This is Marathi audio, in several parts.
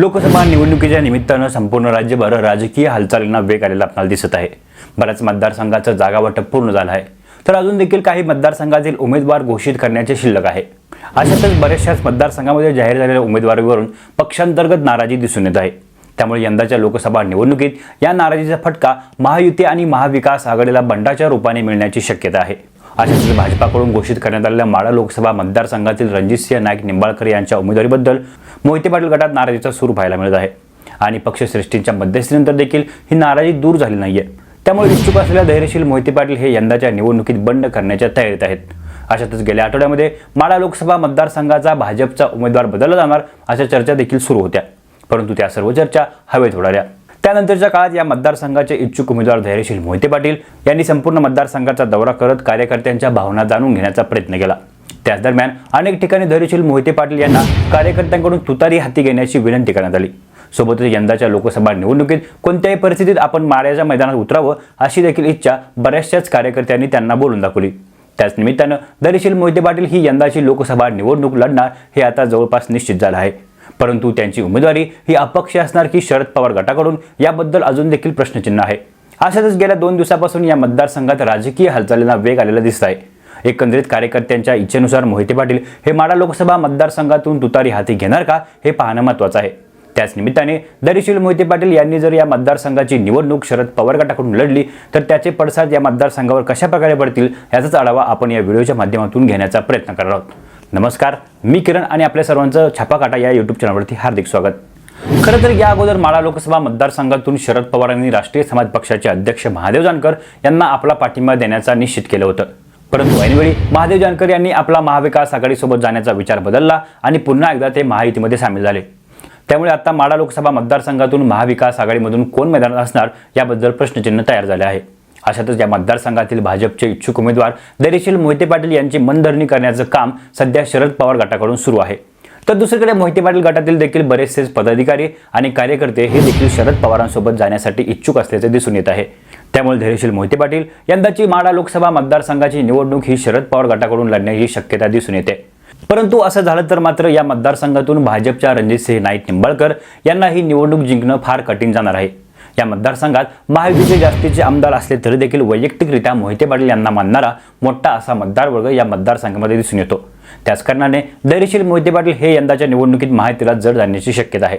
लोकसभा निवडणुकीच्या निमित्तानं संपूर्ण राज्यभर राजकीय हालचालींना वेग आलेला आपल्याला दिसत आहे. बऱ्याच मतदारसंघाचं जागावाटप पूर्ण झालं आहे. तर अजून देखील काही मतदारसंघातील उमेदवार घोषित करण्याचे शिल्लक आहे. अशातच बऱ्याचशाच मतदारसंघामध्ये जाहीर झालेल्या उमेदवारीवरून पक्षांतर्गत नाराजी दिसून येत आहे. त्यामुळे यंदाच्या लोकसभा निवडणुकीत या नाराजीचा फटका महायुती आणि महाविकास आघाडीला बंडाच्या रूपाने मिळण्याची शक्यता आहे. अशाच भाजपाकडून घोषित करण्यात आलेल्या माळा लोकसभा मतदारसंघातील रणजितसिंह नाईक निंबाळकर यांच्या उमेदवारीबद्दल मोहिते पाटील गटात नाराजीचा सूर पाहायला मिळत आहे. आणि पक्षश्रेष्ठींच्या मध्यस्थीनंतर देखील ही नाराजी दूर झाली नाहीये. त्यामुळे इच्छुक असलेल्या धैर्यशील मोहिते पाटील हे यंदाच्या निवडणुकीत बंड करण्याच्या तयारीत आहेत. अशातच गेल्या आठवड्यामध्ये माळा लोकसभा मतदारसंघाचा भाजपचा उमेदवार बदलला जाणार अशा चर्चा देखील सुरू होत्या. परंतु त्या सर्व चर्चा हवेत उडाल्या. त्यानंतरच्या काळात या मतदारसंघाचे इच्छुक उमेदवार धैर्यशील मोहिते पाटील यांनी संपूर्ण मतदारसंघाचा दौरा करत कार्यकर्त्यांच्या भावना जाणून घेण्याचा प्रयत्न केला. त्याच दरम्यान अनेक ठिकाणी धैर्यशील मोहिते पाटील यांना कार्यकर्त्यांकडून तुतारी हाती घेण्याची विनंती करण्यात आली. सोबतच यंदाच्या लोकसभा निवडणुकीत कोणत्याही परिस्थितीत आपण माऱ्याच्या मैदानात उतरावं अशी देखील इच्छा बऱ्याचशाच कार्यकर्त्यांनी त्यांना बोलून दाखवली. त्याच निमित्तानं दरीशील मोहिते पाटील ही यंदाची लोकसभा निवडणूक लढणार हे आता जवळपास निश्चित झालं आहे. परंतु त्यांची उमेदवारी ही अपक्ष असणार की शरद पवार गटाकडून? याबद्दल अजून देखील प्रश्नचिन्ह आहे. अशातच गेल्या दोन दिवसापासून या मतदारसंघात राजकीय हालचालींना वेग आलेला दिसत आहे. एकंदरीत कार्यकर्त्यांच्या इच्छेनुसार मोहिते पाटील हे माडा लोकसभा मतदारसंघातून तुतारी हाती घेणार का हे पाहणं महत्त्वाचं आहे. त्याच निमित्ताने दरीशील मोहिते पाटील यांनी जर या मतदारसंघाची निवडणूक शरद पवार गटाकडून लढली तर त्याचे पडसाद या मतदारसंघावर कशा प्रकारे पडतील याचाच आढावा आपण या व्हिडिओच्या माध्यमातून घेण्याचा प्रयत्न करणार आहोत. नमस्कार मी किरण आणि आपल्या सर्वांचं छापा काटा या यूट्यूब चॅनलवरती हार्दिक स्वागत. खरं तर या अगोदर माळा लोकसभा मतदारसंघातून शरद पवार यांनी राष्ट्रीय समाज पक्षाचे अध्यक्ष महादेव जानकर यांना आपला पाठिंबा देण्याचा निश्चित केलं होतं. परंतु ऐनवेळी महादेव जानकर यांनी आपला महाविकास आघाडीसोबत जाण्याचा विचार बदलला आणि पुन्हा एकदा ते महायुतीमध्ये सामील झाले. त्यामुळे आता माळा लोकसभा मतदारसंघातून महाविकास आघाडीमधून कोण मैदानात असणार याबद्दल प्रश्नचिन्ह तयार झाले आहे. अशातच या मतदारसंघातील भाजपचे इच्छुक उमेदवार धैर्यशील मोहिते पाटील यांची मनधरणी करण्याचं काम सध्या शरद पवार गटाकडून सुरू आहे. तर दुसरीकडे मोहिते पाटील गटातील देखील बरेचसे पदाधिकारी आणि कार्यकर्ते हे देखील शरद पवारांसोबत जाण्यासाठी इच्छुक असल्याचे दिसून येत आहे. त्यामुळे धैर्यशील मोहिते पाटील यंदाची माडा लोकसभा मतदारसंघाची निवडणूक ही शरद पवार गटाकडून लढण्याची शक्यता दिसून येते. परंतु असं झालं तर मात्र या मतदारसंघातून भाजपच्या रणजितसिंह नाईक निंबाळकर यांना ही निवडणूक जिंकणं फार कठीण जाणार आहे. या मतदारसंघात महायुतीचे जास्तीचे आमदार असले तरी देखील वैयक्तिकरित्या मोहिते पाटील यांना मानणारा मोठा असा मतदारवर्ग या मतदारसंघामध्ये दिसून येतो. त्याच कारणाने धैर्यशील मोहिते पाटील हे यंदाच्या निवडणुकीत महायुतीला जड जाण्याची शक्यता आहे.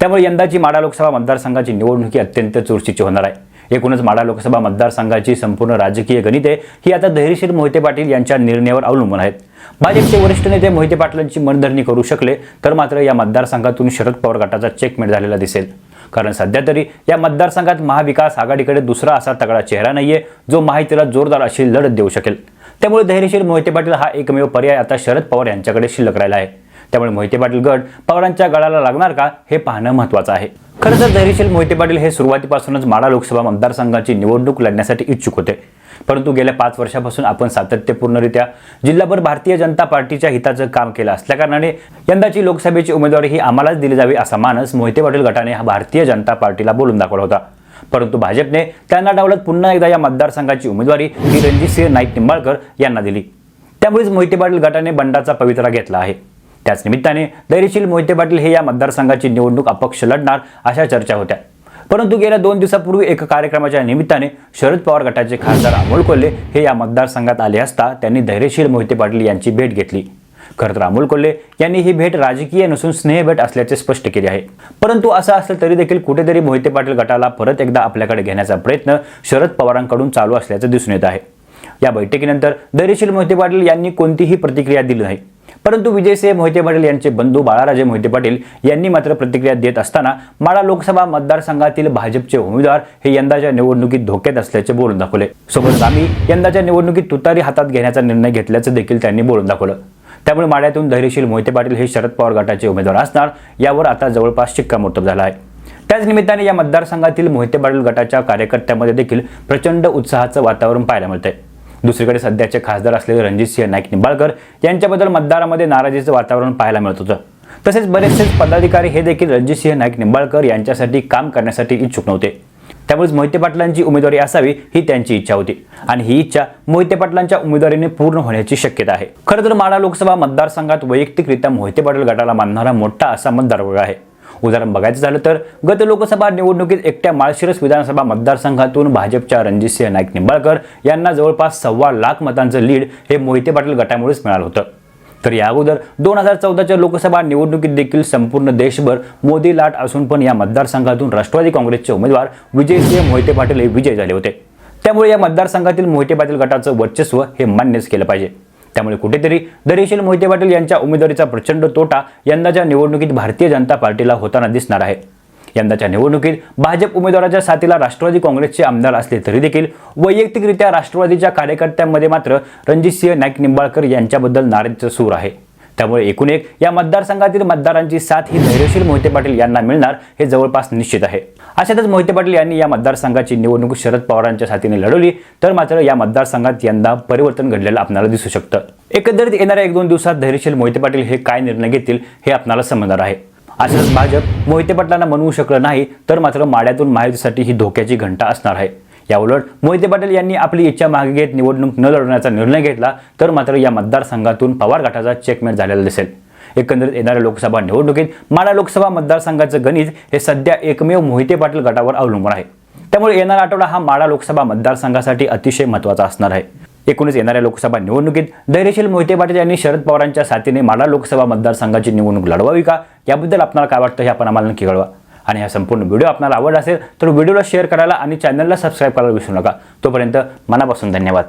त्यामुळे यंदाची माडा लोकसभा मतदारसंघाची निवडणुकी अत्यंत चुरशीची होणार आहे. एकूणच माडा लोकसभा मतदारसंघाची संपूर्ण राजकीय गणिते ही आता धैर्यशील मोहिते पाटील यांच्या निर्णयावर अवलंबून आहेत. भाजपचे वरिष्ठ नेते मोहिते पाटलांची मनधरणी करू शकले तर मात्र या मतदारसंघातून शरद पवार गटाचा चेकमेट झालेला दिसेल. कारण सध्या तरी या मतदारसंघात महाविकास आघाडीकडे दुसरा असा तगडा चेहरा नाहीये जो माहितीला जोरदार अशी लढत देऊ शकेल. त्यामुळे धैर्यशील मोहिते पाटील हा एकमेव पर्याय आता शरद पवार यांच्याकडे शिल्लक राहिला आहे. त्यामुळे मोहिते पाटील गट पवारांच्या गळाला लागणार का हे पाहणं महत्वाचं आहे. खरं तर धैर्यशील मोहिते पाटील हे सुरुवातीपासूनच माडा लोकसभा मतदारसंघाची निवडणूक लढण्यासाठी इच्छुक होते. परंतु गेल्या पाच वर्षापासून आपण सातत्यपूर्णरित्या जिल्हाभर भारतीय जनता पार्टीच्या हिताचं काम केलं असल्याकारणाने यंदाची लोकसभेची उमेदवारी ही आम्हालाच दिली जावी असा मानस मोहिते पाटील गटाने हा भारतीय जनता पार्टीला बोलून दाखवला होता. परंतु भाजपने त्यांना डावलत पुन्हा एकदा या मतदारसंघाची उमेदवारी ही रणजितसिंह नाईक निंबाळकर यांना दिली. त्यामुळेच मोहिते पाटील गटाने बंडाचा पवित्रा घेतला आहे. त्याच निमित्ताने धैर्यशील मोहिते पाटील हे या मतदारसंघाची निवडणूक अपक्ष लढणार अशा चर्चा होत्या. परंतु गेल्या दोन दिवसापूर्वी एका कार्यक्रमाच्या निमित्ताने शरद पवार गटाचे खासदार अमोल कोल्हे हे या मतदारसंघात आले असता त्यांनी धैर्यशील मोहिते पाटील यांची भेट घेतली. खरं तर अमोल कोल्हे यांनी ही भेट राजकीय नसून स्नेहभेट असल्याचे स्पष्ट केले आहे. परंतु असं असलं तरी देखील कुठेतरी मोहिते पाटील गटाला परत एकदा आपल्याकडे घेण्याचा प्रयत्न शरद पवारांकडून चालू असल्याचं दिसून येत आहे. या बैठकीनंतर धैर्यशील मोहिते पाटील यांनी कोणतीही प्रतिक्रिया दिली नाही. परंतु विजयसिंह मोहिते पाटील यांचे बंधू बाळाराजे मोहिते पाटील यांनी मात्र प्रतिक्रिया देत असताना माडा लोकसभा मतदारसंघातील भाजपचे उमेदवार हे यंदाच्या निवडणुकीत धोक्यात असल्याचे बोलून दाखवले. सोबत आम्ही यंदाच्या निवडणुकीत तुतारी हातात घेण्याचा निर्णय घेतल्याचं देखील त्यांनी बोलून दाखवलं. त्यामुळे माड्यातून धैर्यशील मोहिते पाटील हे शरद पवार गटाचे उमेदवार असणार यावर आता जवळपास शिक्कामोर्तब झाला आहे. त्याच निमित्ताने या मतदारसंघातील मोहिते पाटील गटाच्या कार्यकर्त्यांमध्ये देखील प्रचंड उत्साहाचं वातावरण पाहायला मिळतंय. दुसरीकडे सध्याचे खासदार असलेले रणजितसिंह नाईक निंबाळकर यांच्याबद्दल मतदारामध्ये नाराजीचं वातावरण पाहायला मिळत होतं. तसेच बरेचसे पदाधिकारी हे देखील रणजितसिंह नाईक निंबाळकर यांच्यासाठी काम करण्यासाठी इच्छुक नव्हते. त्यामुळेच मोहिते पाटलांची उमेदवारी असावी ही त्यांची इच्छा होती आणि ही इच्छा मोहिते पाटलांच्या उमेदवारीने पूर्ण होण्याची शक्यता आहे. खरं तर माडा लोकसभा मतदारसंघात वैयक्तिकरित्या मोहिते पाटील गटाला मानणारा मोठा असा मतदारवर्ग आहे. उदाहरण बघायचं झालं तर गत लोकसभा निवडणुकीत एकट्या माळशिरस विधानसभा मतदारसंघातून भाजपच्या रणजितसिंह नाईक निंबाळकर यांना जवळपास सव्वा लाख मतांचं लीड हे मोहिते पाटील गटामुळेच मिळालं होतं. तर या अगोदर दोन हजार चौदाच्या लोकसभा निवडणुकीत देखील संपूर्ण देशभर मोदी लाट असून पण या मतदारसंघातून राष्ट्रवादी काँग्रेसचे उमेदवार विजयसिंह मोहिते पाटील हे विजय झाले होते. त्यामुळे या मतदारसंघातील मोहिते पाटील गटाचं वर्चस्व हे मान्यच केलं पाहिजे. त्यामुळे कुठेतरी दरेशील मोहिते पाटील यांच्या उमेदवारीचा प्रचंड तोटा यंदाच्या निवडणुकीत भारतीय जनता पार्टीला होताना दिसणार आहे. यंदाच्या निवडणुकीत भाजप उमेदवाराच्या साथीला राष्ट्रवादी काँग्रेसचे आमदार असले तरी देखील वैयक्तिकरित्या राष्ट्रवादीच्या कार्यकर्त्यांमध्ये मात्र रणजितसिंह नाईक निंबाळकर यांच्याबद्दल नाराजीचं सूर आहे. त्यामुळे एकूण एक या मतदारसंघातील मतदारांची साथ ही धैर्यशील मोहिते पाटील यांना मिळणार हे जवळपास निश्चित आहे. अशातच मोहिते पाटील यांनी या मतदारसंघाची निवडणूक शरद पवारांच्या साथीने लढवली तर मात्र या मतदारसंघात यंदा परिवर्तन घडलेलं आपल्याला दिसू शकतं. एकंदरीत येणाऱ्या एक दोन दिवसात धैर्यशील मोहिते पाटील हे काय निर्णय घेतील हे आपल्याला समजणार आहे. असंच भाजप मोहिते पाटलांना म्हणवू शकलं नाही तर मात्र माड्यातून माहितीसाठी ही धोक्याची घंटा असणार आहे. याउलट मोहिते पाटील यांनी आपली इच्छा मागे घेत निवडणूक न लढवण्याचा निर्णय घेतला तर मात्र या मतदारसंघातून पवार गटाचा चेकमेट झालेला दिसेल. एकंदरीत येणाऱ्या लोकसभा निवडणुकीत माडा लोकसभा मतदारसंघाचं गणित हे सध्या एकमेव मोहिते पाटील गटावर अवलंबून आहे. त्यामुळे येणारा आठवडा हा माडा लोकसभा मतदारसंघासाठी अतिशय महत्त्वाचा असणार आहे. एकूणच येणाऱ्या लोकसभा निवडणुकीत धैर्यशील मोहिते पाटील यांनी शरद पवारांच्या साथीने माडा लोकसभा मतदारसंघाची निवडणूक लढवावी का? याबद्दल आपल्याला काय वाटतं हे आपण आम्हाला नक्की कळवा. आणि हा संपूर्ण व्हिडिओ आपल्याला आवडला असेल तर व्हिडिओला शेअर करायला आणि चॅनलला सबस्क्राईब करायला विसरू नका. तोपर्यंत मनापासून धन्यवाद.